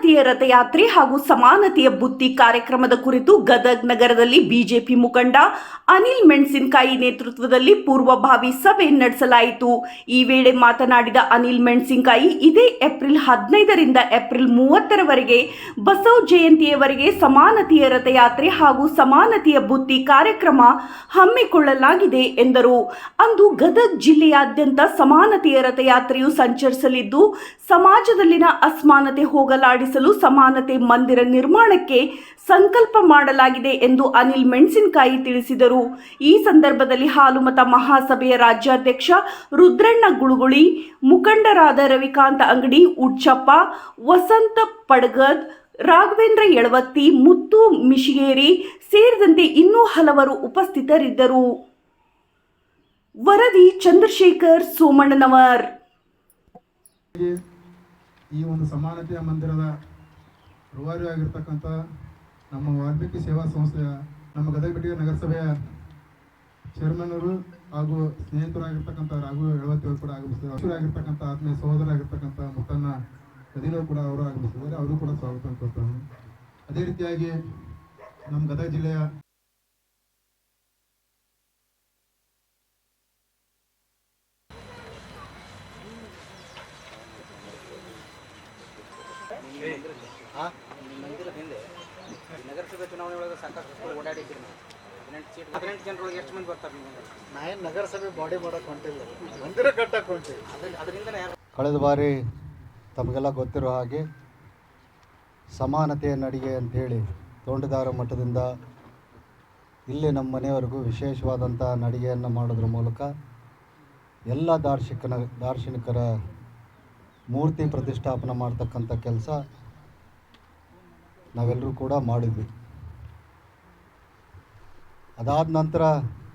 ಸಮಾನತೆಯ ರಥಯಾತ್ರೆ ಹಾಗೂ ಸಮಾನತೆಯ ಬುತ್ತಿ ಕಾರ್ಯಕ್ರಮದ ಕುರಿತು ಗದಗ್ ನಗರದಲ್ಲಿ ಬಿಜೆಪಿ ಮುಖಂಡ ಅನಿಲ್ ಮೆಣಸಿನಕಾಯಿ ನೇತೃತ್ವದಲ್ಲಿ ಪೂರ್ವಭಾವಿ ಸಭೆ ನಡೆಸಲಾಯಿತು. ಈ ವೇಳೆ ಮಾತನಾಡಿದ ಅನಿಲ್ ಮೆಣಸಿನಕಾಯಿ, ಇದೇ ಏಪ್ರಿಲ್ ಹದಿನೈದರಿಂದ ಏಪ್ರಿಲ್ ಮೂವತ್ತರವರೆಗೆ ಬಸವ ಜಯಂತಿಯವರೆಗೆ ಸಮಾನತೆಯ ರಥಯಾತ್ರೆ ಹಾಗೂ ಸಮಾನತೆಯ ಬುತ್ತಿ ಕಾರ್ಯಕ್ರಮ ಹಮ್ಮಿಕೊಳ್ಳಲಾಗಿದೆ ಎಂದರು. ಅಂದು ಗದಗ್ ಜಿಲ್ಲೆಯಾದ್ಯಂತ ಸಮಾನತೆಯ ರಥಯಾತ್ರೆಯು ಸಂಚರಿಸಲಿದ್ದು, ಸಮಾಜದಲ್ಲಿನ ಅಸಮಾನತೆ ಸಮಾನತೆ ಮಂದಿರ ನಿರ್ಮಾಣಕ್ಕೆ ಸಂಕಲ್ಪ ಮಾಡಲಾಗಿದೆ ಎಂದು ಅನಿಲ್ ಮೆಣಸಿನಕಾಯಿ ತಿಳಿಸಿದರು. ಈ ಸಂದರ್ಭದಲ್ಲಿ ಹಾಲುಮತ ಮಹಾಸಭೆಯ ರಾಜ್ಯಾಧ್ಯಕ್ಷ ರುದ್ರಣ್ಣ ಗುಳುಗುಳಿ, ಮುಖಂಡರಾದ ರವಿಕಾಂತ ಅಂಗಡಿ, ಉಡ್ಚಪ್ಪ, ವಸಂತ ಪಡ್ಗದ್, ರಾಘವೇಂದ್ರ ಯಳವತ್ತಿ, ಮುತ್ತು ಮಿಶಿಗೇರಿ ಸೇರಿದಂತೆ ಇನ್ನೂ ಹಲವರು ಉಪಸ್ಥಿತರಿದ್ದರು. ವರದಿ ಚಂದ್ರಶೇಖರ್ ಸೋಮಣ್ಣನವರ್. ಈ ಒಂದು ಸಮಾನತೆಯ ಮಂದಿರದ ರೂವಾರಿ ಆಗಿರ್ತಕ್ಕಂಥ ನಮ್ಮ ವಾಲ್ಮೀಕಿ ಸೇವಾ ಸಂಸ್ಥೆಯ, ನಮ್ಮ ಗದಗ ಬೆಟ್ಟಿಗೆ ನಗರಸಭೆಯ ಅವರು ಹಾಗೂ ಸ್ನೇಹಿತರಾಗಿರ್ತಕ್ಕಂಥ ರಾಘು ಎಳವತ್ತಿಯವರು ಕೂಡ ಆಗಮಿಸಿದ್ದಾರೆ. ಆಗಿರ್ತಕ್ಕಂಥ ಆತ್ಮೀಯ ಸಹೋದರಾಗಿರ್ತಕ್ಕಂಥ ಮುತ್ತನ್ನ ಕದಿನೋ ಕೂಡ ಅವರು ಆಗಮಿಸಿದ್ದಾರೆ. ಅವರು ಕೂಡ ಸ್ವಾಗತ ಕೊಡ್ತಾರೆ ಅದೇ ರೀತಿಯಾಗಿ ನಮ್ಮ ಗದಗ ಜಿಲ್ಲೆಯ ಮಂದಿರ ಹಿಂದೆ ನಗರಸಭೆ ಚುನಾವಣೆ ಒಳಗೆ ಸಾಕಷ್ಟು ಓಡಾಡಿದ್ದೀರಿ ನಾವು. ಹದಿನೆಂಟು ಸೀಟ್ ಹದಿನೆಂಟು ಜನರೊಳಗೆ ಎಷ್ಟು ಮಂದಿ ಬರ್ತಾರೆ ನಿಮಗೆ ನಾ ಏನು ನಗರಸಭೆ ಬಾಡಿ ಮಾಡಕ್ ಹೊಂಟಿಲ್ಲ. ಮಂದಿರ ಕಟ್ಟಕ್ ಹೊಂಟಿವಿ ಅದ್ರ ಅದರಿಂದನೇ ಯಾರು ಕಳೆದ ಬಾರಿ ತಮಗೆಲ್ಲ ಗೊತ್ತಿರೋ ಹಾಗೆ ಸಮಾನತೆಯ ನಡಿಗೆ ಅಂಥೇಳಿ ತೋಂಟದಾರ ಮಠದಿಂದ ಇಲ್ಲಿ ನಮ್ಮ ಮನೆಯವರೆಗೂ ವಿಶೇಷವಾದಂಥ ನಡಿಗೆಯನ್ನು ಮಾಡೋದ್ರ ಮೂಲಕ ಎಲ್ಲ ದಾರ್ಶನಿಕನ ದಾರ್ಶನಿಕರ ಮೂರ್ತಿ ಪ್ರತಿಷ್ಠಾಪನೆ ಮಾಡ್ತಕ್ಕಂಥ ಕೆಲಸ ನಾವೆಲ್ಲರೂ ಕೂಡ ಮಾಡಿದ್ವಿ. ಅದಾದ ನಂತರ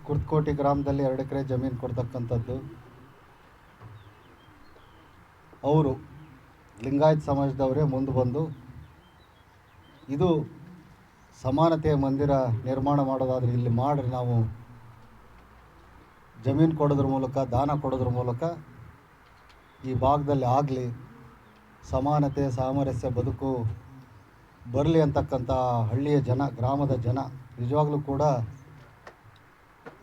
ಕುರ್ತಕೋಟಿ ಗ್ರಾಮದಲ್ಲಿ ಎರಡು ಎಕರೆ ಜಮೀನು ಕೊಡ್ತಕ್ಕಂಥದ್ದು. ಅವರು ಲಿಂಗಾಯತ್ ಸಮಾಜದವರೇ ಮುಂದೆ ಬಂದು ಇದು ಸಮಾನತೆಯ ಮಂದಿರ ನಿರ್ಮಾಣ ಮಾಡೋದಾದರೆ ಇಲ್ಲಿ ಮಾಡಿರಿ ನಾವು ಜಮೀನು ಕೊಡೋದ್ರ ಮೂಲಕ, ದಾನ ಕೊಡೋದ್ರ ಮೂಲಕ ಈ ಭಾಗದಲ್ಲಿ ಆಗಲಿ. ಸಮಾನತೆ, ಸಾಮರಸ್ಯ, ಬದುಕು ಬರಲಿ ಅಂತಕ್ಕಂಥ ಹಳ್ಳಿಯ ಜನ, ಗ್ರಾಮದ ಜನ, ನಿಜವಾಗ್ಲೂ ಕೂಡ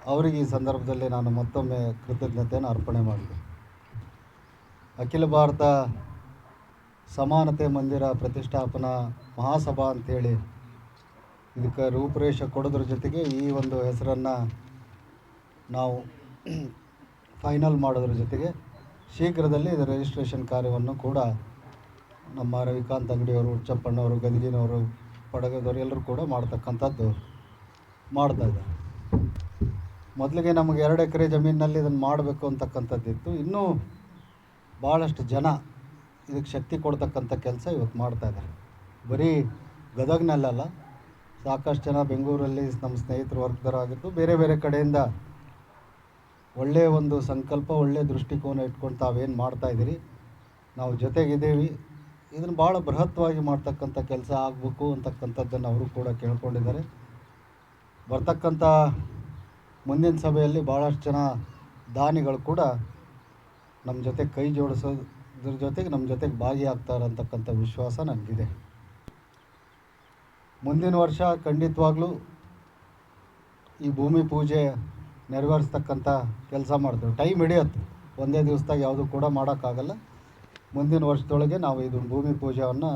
ಅವರಿಗೆ ಈ ಸಂದರ್ಭದಲ್ಲಿ ನಾನು ಮತ್ತೊಮ್ಮೆ ಕೃತಜ್ಞತೆಯನ್ನು ಅರ್ಪಣೆ ಮಾಡಿದೆ. ಅಖಿಲ ಭಾರತ ಸಮಾನತೆ ಮಂದಿರ ಪ್ರತಿಷ್ಠಾಪನಾ ಮಹಾಸಭಾ ಅಂಥೇಳಿ ಇದಕ್ಕೆ ರೂಪುರೇಷೆ ಕೊಡೋದ್ರ ಜೊತೆಗೆ ಈ ಒಂದು ಹೆಸರನ್ನು ನಾವು ಫೈನಲ್ ಮಾಡೋದ್ರ ಜೊತೆಗೆ ಶೀಘ್ರದಲ್ಲಿ ಇದರ ರಿಜಿಸ್ಟ್ರೇಷನ್ ಕಾರ್ಯವನ್ನು ಕೂಡ ನಮ್ಮ ರವಿಕಾಂತ್ ಅಂಗಡಿಯವರು ಚಪ್ಪಣ್ಣವರು ಗದಗಿನವರು, ಪಡಗದವರು ಎಲ್ಲರೂ ಕೂಡ ಮಾಡ್ತಕ್ಕಂಥದ್ದು ಮಾಡ್ತಾ ಇದ್ದಾರೆ. ಮೊದಲಿಗೆ ನಮಗೆ ಎರಡು ಎಕರೆ ಜಮೀನಿನಲ್ಲಿ ಇದನ್ನು ಮಾಡಬೇಕು ಅಂತಕ್ಕಂಥದ್ದಿತ್ತು. ಇನ್ನೂ ಭಾಳಷ್ಟು ಜನ ಇದಕ್ಕೆ ಶಕ್ತಿ ಕೊಡ್ತಕ್ಕಂಥ ಕೆಲಸ ಇವತ್ತು ಮಾಡ್ತಾಯಿದ್ದಾರೆ ಬರೀ ಗದಗ್ನಲ್ಲಲ್ಲ, ಸಾಕಷ್ಟು ಜನ ಬೆಂಗಳೂರಲ್ಲಿ ನಮ್ಮ ಸ್ನೇಹಿತರು ವರ್ಗದವರಾಗಿದ್ದು, ಬೇರೆ ಬೇರೆ ಕಡೆಯಿಂದ ಒಳ್ಳೆಯ ಒಂದು ಸಂಕಲ್ಪ, ಒಳ್ಳೆಯ ದೃಷ್ಟಿಕೋನ ಇಟ್ಕೊಂಡು ತಾವೇನು ಮಾಡ್ತಾಯಿದ್ದೀರಿ ನಾವು ಜೊತೆಗಿದ್ದೀವಿ. ಇದನ್ನು ಭಾಳ ಬೃಹತ್ವಾಗಿ ಮಾಡ್ತಕ್ಕಂಥ ಕೆಲಸ ಆಗಬೇಕು ಅಂತಕ್ಕಂಥದ್ದನ್ನು ಅವರು ಕೂಡ ಕೇಳ್ಕೊಂಡಿದ್ದಾರೆ. ಬರ್ತಕ್ಕಂಥ ಮುಂದಿನ ಸಭೆಯಲ್ಲಿ ಭಾಳಷ್ಟು ಜನ ದಾನಿಗಳು ಕೂಡ ನಮ್ಮ ಜೊತೆ ಕೈ ಜೋಡಿಸೋದ್ರ ಜೊತೆಗೆ ನಮ್ಮ ಜೊತೆಗೆ ಭಾಗಿಯಾಗ್ತಾರೆ ಅಂತಕ್ಕಂಥ ವಿಶ್ವಾಸ ನನಗಿದೆ. ಮುಂದಿನ ವರ್ಷ ಖಂಡಿತವಾಗ್ಲೂ ಈ ಭೂಮಿ ಪೂಜೆ ನೆರವೇರಿಸ್ತಕ್ಕಂಥ ಕೆಲಸ ಮಾಡ್ತೇವೆ. ಟೈಮ್ ಹಿಡಿಯುತ್ತೆ. ಒಂದೇ ದಿವಸದಾಗ ಯಾವುದು ಕೂಡ ಮಾಡೋಕ್ಕಾಗಲ್ಲ. ಮುಂದಿನ ವರ್ಷದೊಳಗೆ ನಾವು ಇದು ಭೂಮಿ ಪೂಜೆಯನ್ನು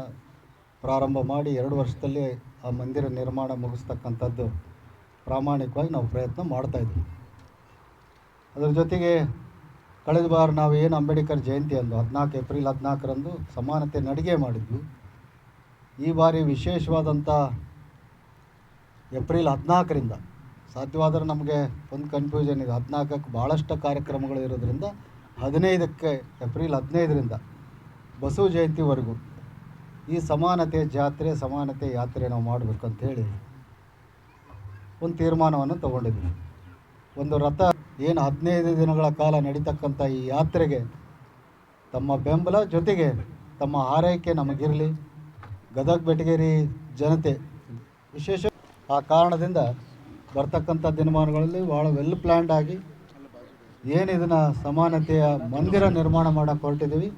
ಪ್ರಾರಂಭ ಮಾಡಿ ಎರಡು ವರ್ಷದಲ್ಲಿ ಆ ಮಂದಿರ ನಿರ್ಮಾಣ ಮುಗಿಸ್ತಕ್ಕಂಥದ್ದು ಪ್ರಾಮಾಣಿಕವಾಗಿ ನಾವು ಪ್ರಯತ್ನ ಮಾಡ್ತಾಯಿದ್ವಿ ಅದರ ಜೊತೆಗೆ ಕಳೆದ ಬಾರ ನಾವು ಏನು ಅಂಬೇಡ್ಕರ್ ಜಯಂತಿ ಅಂದು ಹದಿನಾಲ್ಕು ಏಪ್ರಿಲ್ ಹದಿನಾಲ್ಕರಂದು ಸಮಾನತೆ ನಡಿಗೆ ಮಾಡಿದ್ವಿ. ಈ ಬಾರಿ ವಿಶೇಷವಾದಂಥ ಏಪ್ರಿಲ್ ಹದಿನಾಲ್ಕರಿಂದ ಸಾಧ್ಯವಾದರೆ ನಮಗೆ ಒಂದು ಕನ್ಫ್ಯೂಷನ್ ಇದೆ. ಹದಿನಾಲ್ಕಕ್ಕೆ ಭಾಳಷ್ಟು ಕಾರ್ಯಕ್ರಮಗಳು ಇರೋದ್ರಿಂದ ಹದಿನೈದಕ್ಕೆ ಏಪ್ರಿಲ್ ಹದಿನೈದರಿಂದ ಬಸವ ಜಯಂತಿವರೆಗೂ ಈ ಸಮಾನತೆ ಜಾತ್ರೆ, ಸಮಾನತೆ ಯಾತ್ರೆ ನಾವು ಮಾಡಬೇಕು ಹೇಳಿ ಒಂದು ತೀರ್ಮಾನವನ್ನು ತಗೊಂಡಿದ್ದೀವಿ ಒಂದು ರಥ ಏನು ಹದಿನೈದು ದಿನಗಳ ಕಾಲ ನಡೀತಕ್ಕಂಥ ಈ ಯಾತ್ರೆಗೆ ತಮ್ಮ ಬೆಂಬಲ ಜೊತೆಗೆ ತಮ್ಮ ಆರೈಕೆ ನಮಗಿರಲಿ. ಗದಗ ಬೆಟಗೇರಿ ಜನತೆ ವಿಶೇಷ ಆ ಕಾರಣದಿಂದ ಬರ್ತಕ್ಕಂಥ ದಿನಮಾನಗಳಲ್ಲಿ ಭಾಳ ವೆಲ್ ಪ್ಲ್ಯಾಂಡ್ ಆಗಿ ಏನು ಇದನ್ನು ಸಮಾನತೆಯ ಮಂದಿರ ನಿರ್ಮಾಣ ಮಾಡೋಕ್ಕೆ ಹೊರಟಿದ್ದೀವಿ.